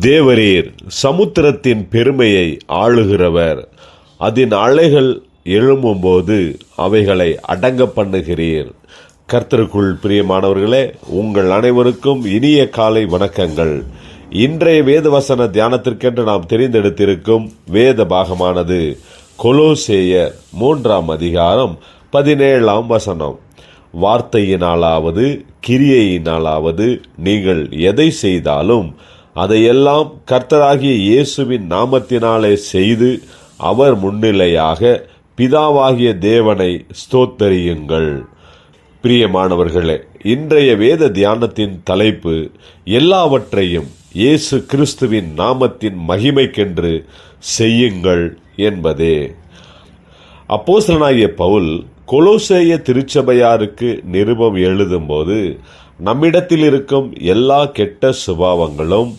தேவரீர் சமுத்திரத்தின் பெருமையை ஆளுகிறவர். அதன் அலைகள் எழும்பும்போது அவைகளை அடங்க பண்ணுகிறீர். கர்த்தருக்குள் பிரியமானவர்களே உங்கள் அனைவருக்கும் இனிய காலை வணக்கங்கள். இன்றைய வேத வசன தியானத்திற்கென்று நாம் தெரிந்தெடுத்திருக்கும் வேத பாகமானது கொலோசேயர் மூன்றாம் அதிகாரம் பதினேழாம் வசனம். வார்த்தையினாலாவது கிரியையினாலாவது நீங்கள் எதை செய்தாலும் அதையெல்லாம் கர்த்தராகிய இயேசுவின் நாமத்தினாலே செய்து அவர் முன்னிலையாக பிதாவாகிய தேவனை ஸ்தோத்தரியுங்கள். பிரியமானவர்களே இன்றைய வேத தியானத்தின் தலைப்பு எல்லாவற்றையும் இயேசு கிறிஸ்துவின் நாமத்தின் மகிமைக்கென்று செய்யுங்கள் என்பதே. அப்போசனாகிய பவுல் கொலோசேய திருச்சபையாருக்கு நிருபம் எழுதும்போது நம்மிடத்தில் இருக்கும் எல்லா கெட்ட சுபாவங்களும்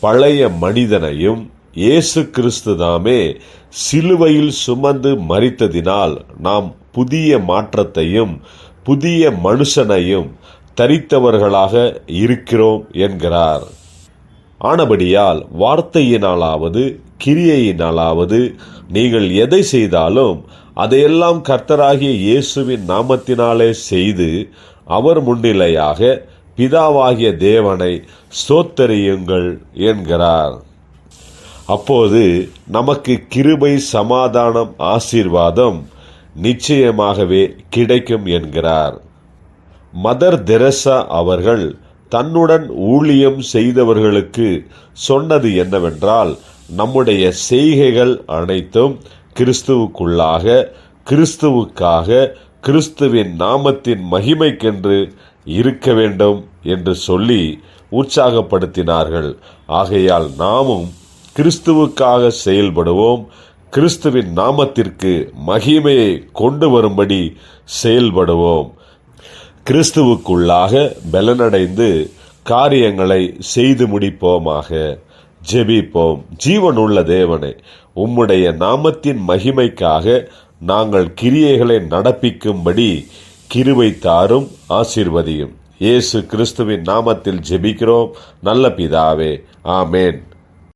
பழைய மனிதனையும் இயேசு கிறிஸ்து தாமே சிலுவையில் சுமந்து மறித்ததினால் நாம் புதிய மாற்றத்தையும் புதிய மனுஷனையும் தரித்தவர்களாக இருக்கிறோம் என்கிறார். ஆனபடியால் வார்த்தையினாலாவது கிரியையினாலாவது நீங்கள் எதை செய்தாலும் அதையெல்லாம் கர்த்தராகிய இயேசுவின் நாமத்தினாலே செய்து அவர் முன்னிலையாக பிதாவாகிய தேவனை ஸ்தோத்தரியுங்கள் என்கிறார். அப்போது நமக்கு கிருபை சமாதானம் ஆசீர்வாதம் நிச்சயமாகவே கிடைக்கும் என்கிறார். மதர் தெரசா அவர்கள் தன்னுடன் ஊழியம் செய்தவர்களுக்கு சொன்னது என்னவென்றால் நம்முடைய செய்கைகள் அனைத்தும் கிறிஸ்துவுக்குள்ளாக கிறிஸ்துவுக்காக கிறிஸ்துவின் நாமத்தின் மகிமைக்கென்று இருக்க வேண்டும் என்று சொல்லி உற்சாகப்படுத்தினார்கள். ஆகையால் நாமும் கிறிஸ்துவுக்காக செயல்படுவோம் கிறிஸ்துவின் நாமத்திற்கு மகிமையை கொண்டு வரும்படி செயல்படுவோம். கிறிஸ்துவுக்குள்ளாக பலனடைந்து காரியங்களை செய்து முடிப்போமாக. ஜெபிப்போம். ஜீவனுள்ள தேவனே உம்முடைய நாமத்தின் மகிமைக்காக நாங்கள் கிரியைகளை நடப்பிக்கும்படி கிருவை தாரும் ஆசிர்வதியும். இயேசு கிறிஸ்துவின் நாமத்தில் ஜெபிக்கிறோம். நல்ல பிதாவே. ஆமேன்.